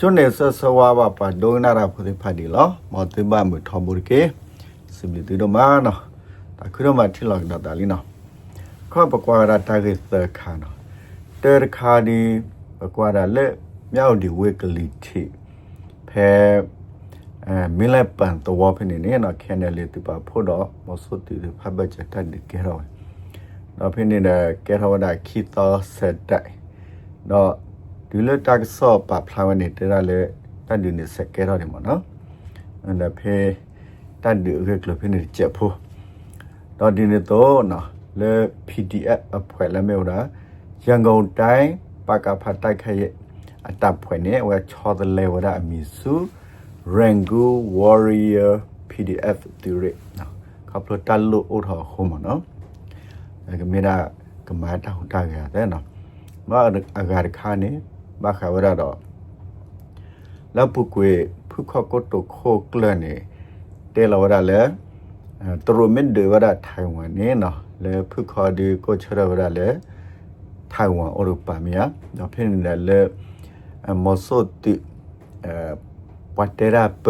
ကျွန်းနေဆဆဝါဘာပါဒိုနာရာဖုန်ဖာဒီလောမောတိဘမထမူကေစဘလီတီဒမနော်တခုရမထီလောက်တော့တာလီနော်ခေါပကွာရာတာဂိသခါနော်တေခါဒီပကွာရာလက်မြောက်ဒီဝေကလီတီဖဲအဲမီလက်ပန်တော့ဖနေနေနော်ခဲနယ်လေးတူပါဖို့တော့မဆုတီဖဘချက်တတ်ဒီကေရောနော်ဖနေတယ်ကေရောဒါခီသောဆက်တိုင်နော် ဒီလက်တက်ဆော့ပါဖလာဝနေတဲ့ရလေတတ်ဒီနေဆက်ကေရောတယ်မနော်အဲ့ဒါဖေးတတ်ဒီရကလဖနေချက်ဖို့တော့ဒီနေတော့နော်လေ PDF အဖွဲ့လည်းမျိုးတာရန်ကုန်တိုင်းပကဖတ်တိုက်ခရဲ့အတပ်ဖွဲ့နဲ့ဝဲချော်တယ်လေဝဒအမီစု Rango Warrior PDF တူရနော်ကပလတလူအိုထောခုမနော်အဲကမေရာကမာတာဟူတာရတယ်နော်မအဂါရခါနေ ဘာခဝရတော့လပုကွေဖုခကတုခိုကလနေတဲလဝရလဲတရမင်ဒေဝရထိုင်ဝမ်နေနော်လဲဖုခဒီကိုချရဝရလဲထိုင်ဝမ်ဥရောပမီယာတော့ဖြစ်နေလဲမော်ဆိုတီအဲဝတ်တရာပ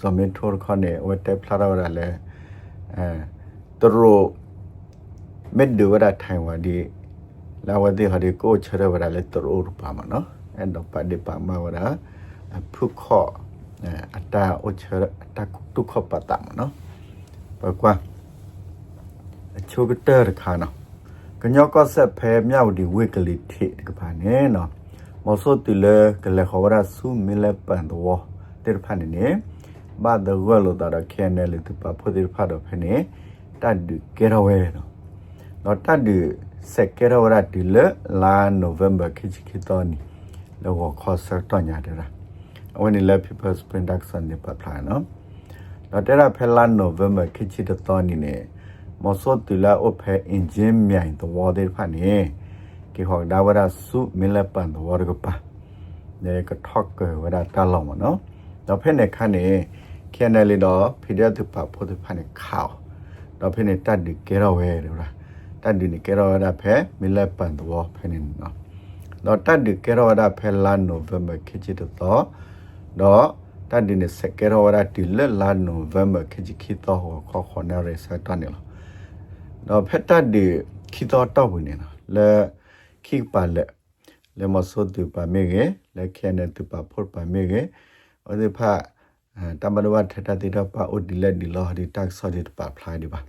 ဇမင်ထိုခနဲ့ဝတ်တဖလာရဝရလဲအဲတရမင်ဒေဝရထိုင်ဝမ်ဒီလာဝတိဟာဒီကိုချရဝရလဲတရဥရောပမှာနော် အဲ့တော့ပါဒီပါမဝရဖုခောအတာအချရအတာတုခောပတမနော်ဘကွာအချိုကတဲရခါနော်ကညောကဆက်ဖဲမြောက်ဒီဝိကလိထိကပါနေနော်မောဆိုတူလေကလေခေါ်ရဆူမီလေပန်တော့တေဖာနေနေဘာဒဝလောတာခဲနေလေတပဖိုဒီဖာတော့ဖနေတတ်ဒီကေရဝဲနော်တော့တတ်ဒီစက်ကေရဝရဒီလေလာနိုဗ ెంబర్ ခိချခိတောနီ လောခေါ်ဆက်တော့ညာတဲ့လားအဝင်လေ people's production နေပါဖလာနော်တော့တဲ့ရဖဲလာနိုဗ ెంబర్ ခိချတတော်နီနေမောစောတူလာအဖဲအင်ဂျင်မြိုင်တော်တဲ့ဖာနေကေဟောဒါဝရစုမီလပန်တော်ရကပါနေကထောက်ကဝရတာလောမနော်တော့ဖဲနေခါနေခဲနယ်လီတော့ဖီဒီယပ်ပါဖို့တဲ့ဖာနေခေါတော့ဖဲနေတတ်ဒီကေရဝဲတယ်လားတတ်ဒီနေကေရဝရဖဲမီလပန်တော်ဖဲနေနော် တော့တတ်ဒီကေရဝဒဖဲလာနိုဗ ెంబ ခေချီတော့တော့တတ်ဒီနေစကေရဝဒတီလလာနိုဗ ెంబ ခေချီခီတော့ခေါခေါနေရစတန်နော်တော့ဖက်တတ်ဒီခီတော့တော့ဝင်နေနော်လဲခိပါလက်လဲမဆုတ်တူပါမေကေလဲခဲနေတူပါဖို့ပါမေကေဩဒီဖာတမ္ပဒဝထထတိတော့ပါအိုဒီလက်ဒီလောဒီတက်ဆော်ဒီပါဖလိုက်ဒီပါ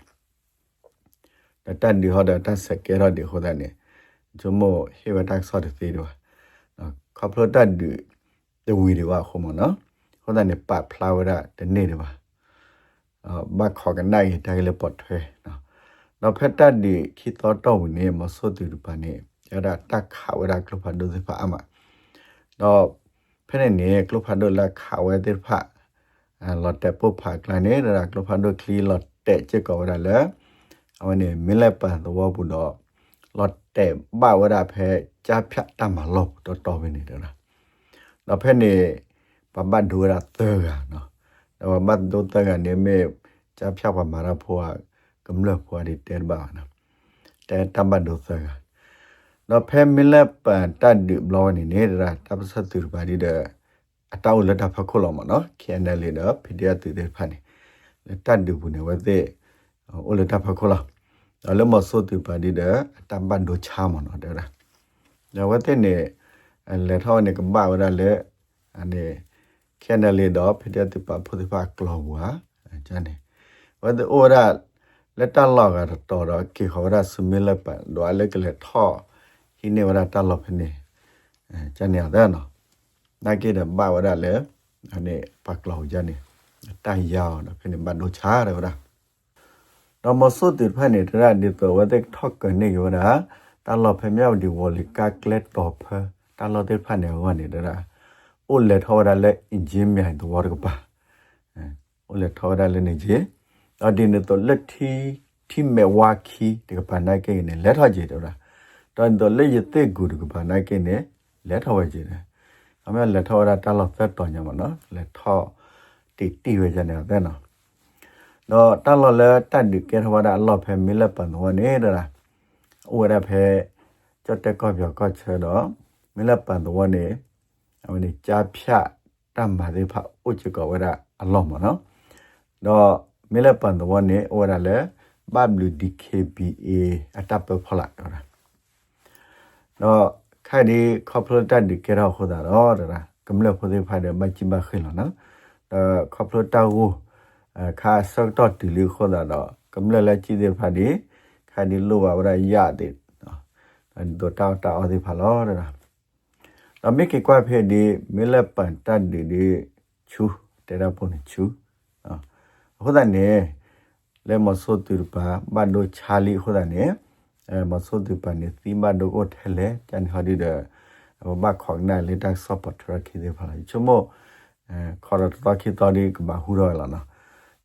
တတ်ဒီဟောတာတက်စကေရဒီဟောတာနေ ဂျမိုဟေဝတက်ဆော်ဒီသေးတော့ခပလတတ်ဒီတဝီဒီဝါခုမနော်ဟောဒနေပါဖလာဝရတနေ့ဒီပါအဘခေါ်ကန်နိုင်တိုင်လေပတ်ထွဲနော်တော့ဖက်တတ်ဒီခိတော်တော့ဝင်နေမဆိုတူပါနေရတာတက်ခါဝရကလဖတ်ဒိုစဖာအမတော့ဖက်နေကလဖတ်ဒိုလာခါဝဲတဲ့ဖာလော်တက်ပုတ်ဖာကလနေရကလဖတ်ဒိုခလီလော်တက်ချက်ကောရလဲအဝနေမီလက်ပန်တော့ဘူးတော့ လော်တက်ဘာဝရဖဲကြားဖြတ်တမလို့တော်တော်ပဲနေတယ်လားတော့ဖက်နေပပဒူရာသေကနော်တော့မတ်ဒိုတကနေမေကြားဖြတ်ပါမာရဖိုးကမ္လဖွာဒီတဲဘာနာတဲတမတ်ဒိုသကနော်ဖဲမီလက်ပန်တတ်ဒီဘလောနေနေတာတပ်စတ်သူပါဒီတဲ့အတောက်လက်ထဖခုလောမနော်ခဲနယ်လေတော့ဖီဒီယတူတဲ့ဖာနေတတ်ဒီဘူးနေဝတဲ့အိုလက်ထဖခုလော အလမဆိုတူပါဒီတဲ့အတမတ်ဒိုချာမနော်တဲ့ဒါဝတဲ့နေလက်ထောနေကဘာဝရလေအနေခဲနယ်လေတော့ဖီဒီယတူပါဖုဒီဖာကလောဝါကျန်နေဝတဲ့အိုရာလက်တလောက်ကတော့တော့ကေခေါ်ရဆမီလက်ပန်တော့လက်ကလက်ထောဟိနေဝရတလောက်ဖနေအဲကျန်နေရတယ်နော်နိုင်ကေတဲ့ဘာဝရလဲအနေပတ်လောက်ကျန်နေတိုင်ရောက်တော့ဖနေဘတ်တို့ချား တယ်ဗျာတော့မဆုတ်တဖက်နေတဲ့ဒီတော့ဝတဲ့ထောက်ကနေရတာတလောက်ဖမြောက်ဒီဝလီကကလက်တော့ဖတလောက်တဲ့ဖက်နေဝနေတာအိုလက်ထောရလဲအင်ဂျင်မြိုင်တော့ရကပါအဲအိုလက်ထောရလဲနေကြီးအဒီနေတော့လက်ထီထီမေဝါခီဒီကပန်နိုင်ကိနေလက်ထောက်ကြည့်တော့လားတော်တော့လက်ရတဲ့ကူဒီကပန်နိုင်ကိနေလက်ထောက်ဝဲကြည့်တယ်အမေလက်ထောက်ရတာလောက်သက်တော်ညမနော်လက်ထောက်တီတီဝဲကြနေတယ်နော် တော့တလော်လဲတတ်ဒီကေထဝဒအလော့ဖဲမီလက်ပန်တော့နေတာဥရဖဲကြတဲ့ကောပြောကောချေတော့မီလက်ပန်တော့နေအဝနေကြာဖြတ်တမ်ပါသေးဖဥချကဝရအလောမနော်တော့မေလပန်တော့နေဝရလေ WDKBA အတပ်ပဖလာတော့တော့ခိုင်ဒီကော်ပိုရေးတက်ဒီကေရောခေါ်တာတော့ဒါကမ္လဖို့သေးဖိုင်တယ်မချိမခိလောနော်တော့ကော်ပိုရေးတက်ကိုအ ခါဆော့တော့ဒီလခေါ်တာတော့ကမ္လလက်ကြည့်တဲ့ဖာဒီခိုင်ဒီလိုပါဝရရတဲ့နော်တော့တောက်တောက်အသေးဖာလောဒါတော့မိကေကွာဖေဒီမေလပန်တက်ဒီဒီချူတေရာပုံချူနော်ဟုတ်တယ်နေလဲမဆိုတူပါဘတ်ဒိုချာလီဟုတ်တယ်နေအဲမဆိုတူပါနေသီမဒိုကိုထဲလေတန်ဟာဒီတဲ့ဘာခေါင်းနိုင်လေတက်ဆော့ပတ်ထရခိဒီဖာချမို့အဲခေါ်တော့ခိတော်ဒီကဘာဟူရောလာနော်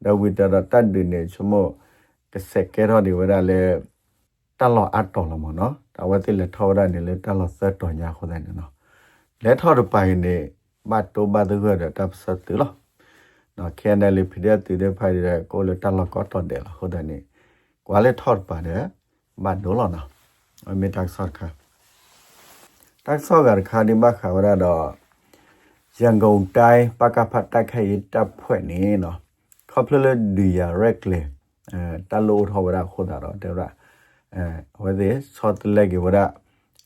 ဒဝိတရတတ်ဒီနေချမို့ကစက်ကေရောဒီဝရလေတလောအတ်တော်လမနော်တဝတိလက်ထောရနေလေတလောဆက်တော်ညာခေါ်တယ်နော်လက်ထောရပိုင်နေဘတ်တိုဘတ်ဒဂရတပ်စတ်တီလောနော်ခဲနယ်လေဖိတဲ့တီတဲ့ဖိုင်တဲ့ကိုလေတလောကောတော်တယ်ဟုတ်တယ်နေကွာလေထော့ပါတယ်ဘတ်ဒိုလောနော်အမေတက်ဆော့ခါတက်ဆော့ကခါဒီမခါဝရတော့ရန်ကုန်တိုင်းပကဖတ်တက်ခဲတပ်ဖွဲ့နေနော် ခေါပလဒီယာရက်လေအဲတလို့ထောဝရခိုးတာတော့တဲ့ရအဲဝဲဒီဆော့တလက်ကေဝရ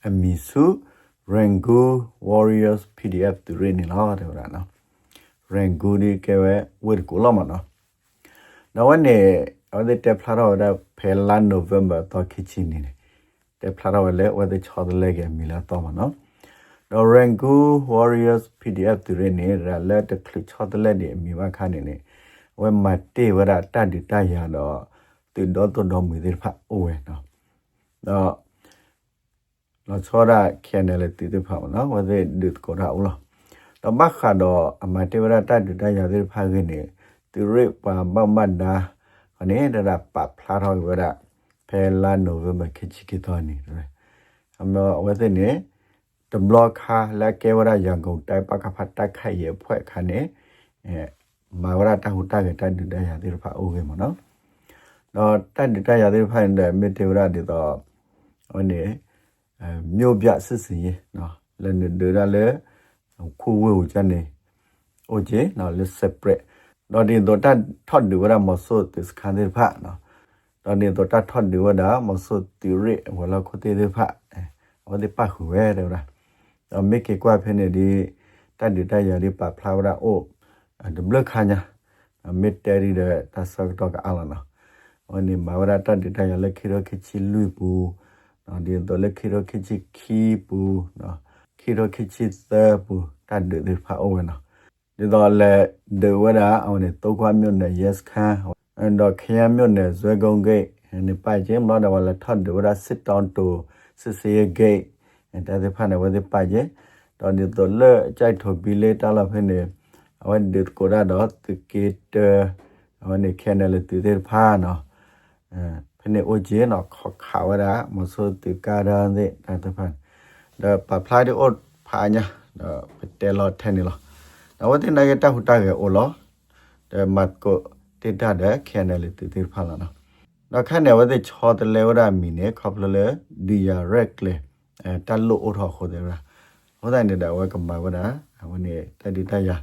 အမီစု Rango Warriors PDF သူရနေလားတဲ့ရနော် Rango ဒီကဲဝဲဝဲကိုလာမနော်နောက်ဝနေအဲ့ဒီတက်ဖလာတော့တဲ့ဖဲလာ November တော့ခချင်နေတယ်တက်ဖလာတော့လေဝဲဒီချော်တယ်လေကမီလာတော့မနော်တော့ Rango Warriors PDF သူရနေရလက်တကလချော်တယ်လေဒီမိမခါနေနေ ဝဲမတေဝရတတ်ဒီတရတော့သူတော့တော့မီဒီဖာအိုဝဲနော်တော့နော်ချောရခဲနယ်လေတည်တဖာနော်ဝဒဒုတ်ကိုရာဦးလားတော့ဘခါတော့အမတေဝရတတ်တူတရတဲ့ဖာခင်းနေသူရိပါဘမတ်ဒါအနေဒရပဖလာတော်ဝရဖဲလာနိုဝမခချီကတော်နေတယ်အမေဝဒနေတဘလော့ခါလက်ကေဝရရန်ကုန်တိုင်ပကဖတ်တက်ခိုက်ရဖွဲ့ခါနေအဲ မာဝရတဟုတကတတူတရတဲ့ဖာအိုးကေမနော်တော့တတ်တရတဲ့ဖာတဲ့မေတေဝရတဲ့တော့ဟိုနေအဲမြို့ပြစစ်စင်ရေနော်လည်းနေရလဲခုဝဲကိုချန်နေโอเคနော်လက် separate တော့ဒီတော့တတ်ထော့ဒီဝရမဆုတ်စကန်ဒီဖာနော်တော့ဒီတော့တတ်ထော့ဒီဝဒမဆုတ်တီရဝလာခိုတေဒီဖာအဲဝဒီပါခုဝဲတယ်လားတော့မိကေကွာဖနေဒီတတ်ဒီတရဒီပါဖလာဝရအို ဒဘလခါညာမစ်တဲရီတဲ့တဆောက်တော့ကအားလာနော်ဝနေမဝရတတ်ဒီတရလက်ခိရခိချီလူပူနော်ဒီတော့လက်ခိရခိချီခီပူနော်ခိရခိချီသပူတတ်ဒီဖာအိုဝဲနော်ဒီတော့လေဒေဝရာအောင်နေတော့ခွမြို့နယ် yes ခန်းအန်တော့ခရမြို့နယ်ဇွဲကုန်းဂိတ်နေပိုက်ချင်းမတော်ဝလာထတ်ဒေဝရာ sit down to စစ်စေးဂိတ်အဲတဲ့ဖာနေဝဒီပိုက်ချင်းတော့ဒီတော့လေကြိုက်ထုတ်ပြီးလေတားလာဖနေ အဝန်ဒီကိုရာတော့တကေတအဝန်နေခဲနယ်လေတူတဲ့ဖာနော်အဲဖနေအိုဂျေနော်ခခါဝရာမဆိုတူကာရန်တဲ့တဲ့ဖာဒါပပလာဒီအိုဖာညာတော့ပတဲလောထဲနေလောနဝတိနဂတဟုတကေအိုလောတဲ့မတ်ကိုတေတတဲ့ခဲနယ်လေတူတဲ့ဖာလာနော်တော့ခန့်နေဝတဲ့ချောတလေဝရမီနေခေါပလလေဒီယာရက်လေအဲတလို့အိုထော်ခိုတဲ့ရာဟောတဲ့နေတဲ့ဝဲကမ္ဘာဝနာဝနေတတိတယာ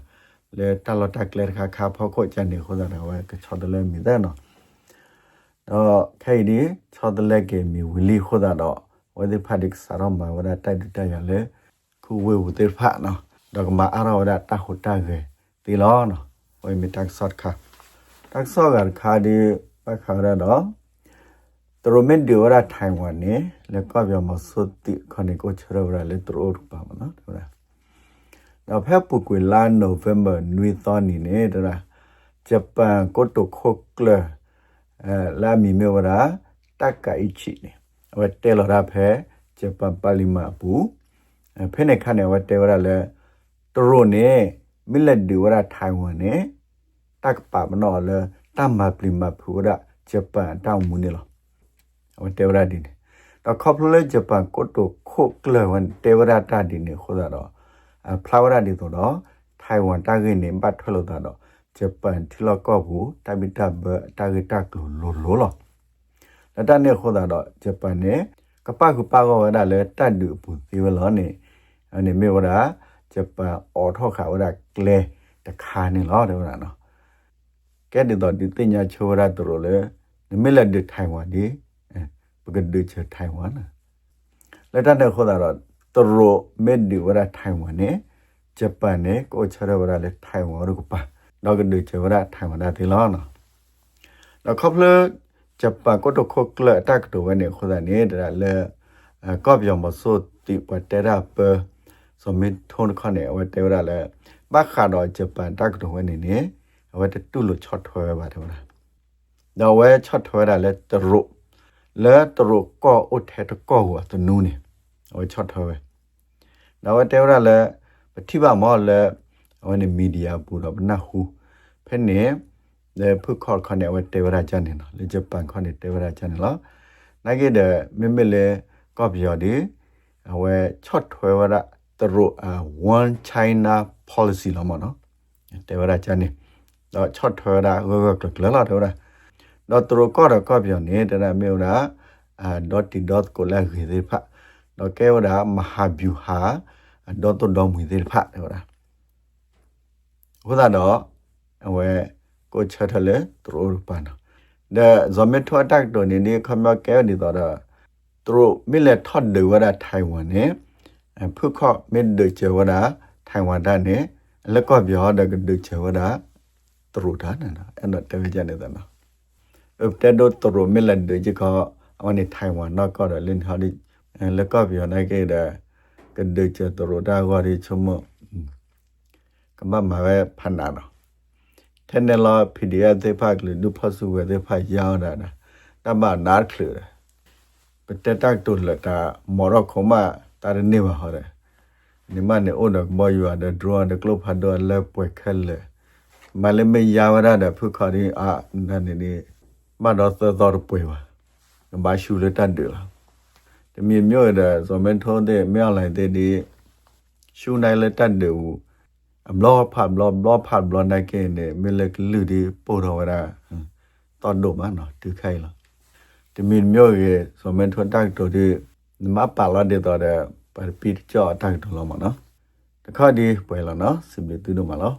လေတလတကလေခါခါဖောက်ခိုချန်နေခိုးတာဝဲကချောတလေမီတဲ့နော်တော့ခိုင်ဒီချောတလေကေမီဝီလီခိုးတာတော့ဝဲဒီဖတ်ဒစ်ဆာရမဝနာတိုက်တရလေခုဝဲဝတဲ့ဖတ်နော်တော့ကမအရဝဒတခုတကေတီလောနော်ဝဲမီတက်ဆော့ခါတက်ဆော့ကခါဒီပခါရတော့တရမင်ဒီဝရထိုင်ဝမ်နေလက်ကောပြောမစွတ်တိခဏကိုချရဝရလေတရိုပါမနော် ဒါတော့ဖက်ပုကွေလာနိုဗ ెంబర్ နွေသောနီနေဒါဂျပန်ကိုတိုခိုကလအဲလာမီမေဝရာတက်ကိုင်ချီနေဝတ်တဲလရာဖဲဂျပန်ပါလီမာပူဖဲနေခနဲ့ဝတ်တဲဝရလေတရိုနေမိလက်ဒီဝရထိုင်ဝမ်နေတက်ပါမနော်လေတမ္မာပလီမာပူရဂျပန်တောင်းမူနေလောဝတ်တဲဝရဒီနေတော့ခေါပလဂျပန်ကိုတိုခိုကလဝန်တဲဝရတာဒီနေခေါ်တော့ဖ လာဝရဒီတော့ထိုင်ဝမ်တာဂိနေပတ်ထွက်လို့တော့ဂျပန်တီလကောဘူးတမီတဘတာဂိတက်လိုလိုလောလတနေခေါ်တော့ဂျပန်နေကပကူပါကောဝဒါလေတတ်တူပူဒီဝလောနေအနေမေဝရာဂျဂျပန်အော်ထောက်ခါဝရကလေတခါနေလောတယ်နော်ကဲဒီတော့ဒီတင်ညာချိုရတရလေနမလက်ဒီထိုင်ဝမ်ဒီပကဒချထိုင်ဝမ်လက်တတဲ့ခေါ်တာတော့ တရမက်ဒီဝရထိုင်ဝမ်နဲ့ဂျပန်နဲ့ကိုချရဝရလေထိုင်ဝမ်ရကပါတော့ကဒချဝရထိုင်ဝမ်ဒါဒီလောနော်တော့ခေါပလဂျပန်ကိုတော့ခေါကလတက်တော့ဝနေခေါ်တာနေတာလေကော့ပြောင်မဆိုတိပတရပစမစ်ထုံးခနဲ့ဝတဲရလေဘခါတော့ဂျပန်တက်တော့ဝနေနေဝတတူလို့ချော့ထွဲပါတယ်ဗျာတော့ဝဲချော့ထွဲတာလဲတရုလဲတရုကောအုတ်ထဲတကောဟောတနူးနေဝဲချော့ထွဲပဲ တော့ဝတဲရလဲပတိပါမောလဲဝနေမီဒီယာပူတော့ဘနဟုဖဲနေလေဖုခေါ်ခနဲ့ဝဲတဲရကြနေနော်လေဂျပန်ခနဲ့တဲရကြနေလားနိုင်ခဲ့တဲ့မိမိလေကော့ပြော်ဒီဝဲချော့ထွဲရတရု one china policy လို့မနော်တဲရကြနေတော့ချော့ထွဲတာဝဲဝဲကလလာတော့တော့သူတို့ကတော့ကော့ပြောနေတဲ့မြို့တာအာ dot dot ကိုလည်းခေသေးဖတ် တော့ကဲဝတာမဟာဗျူဟာဒေါ်တော်တော်မူသေးဖတ်တယ်ဟုတ်လားဟိုဒါတော့အဝဲကိုချက်ထလဲသူတို့ပန်တော့ဒါဇမက်ထွတ်တက်တော့နေနေခမကဲနေတော့သူတို့မိလက်ထတ်တွေဝတာထိုင်ဝမ်နဲ့ဖုခော့မစ်တွေချဝတာထိုင်ဝမ်ဒါနဲ့လက်ကော့ပြောတဲ့တွေချဝတာသူတို့ဒါနော်အဲ့တော့တကယ်ကြနေတယ်နော်အဲ့တော့သူတို့မိလက်တွေချောအဝနေထိုင်ဝမ်တော့ကတော့လင်းဟာဒီ လက်ကော့ပြောနိုင်ခဲ့တဲ့ကဒချတရဒါဝရီချမကမမပဲဖန်နာတော့တန်တယ်လာပီဒီအသေးဖတ်လို့ဒုဖဆုဝဲသေးဖတ်ရောင်းတာတမနာခလပတတက်တုလတာမော်ရခမတာရနေပါဟောတယ်နိမနဲ့အိုဒကဘောယူအဒဒရဒကလပ်ဟဒလဲပွဲခဲလေမလည်းမရဝရတဲ့ဖုခရီအာနနေနေမတော်သောပွဲပါဘာရှူလက်တတ်တယ်လား တမီမြို့ရဇော်မန်ထုံးတဲ့မြောက်လိုက်တဲ့ဒီရှူနိုင်လက်တတ်တယ်ဘူးအဘလောဖတ်ဘလောဘလောဖတ်ဘလောနိုင်ကဲနေမလကလူဒီပိုတော်ရတော်ဒုမနော်တူခိုင်လားတမီမြို့ရဇော်မန်ထုံးတိုက်တော်ဒီမပါလာတဲ့တော့ပပီကြောတိုက်တော်လောမနော်တခါဒီပွဲလာနော်စင်ပြီးတူတော့မလား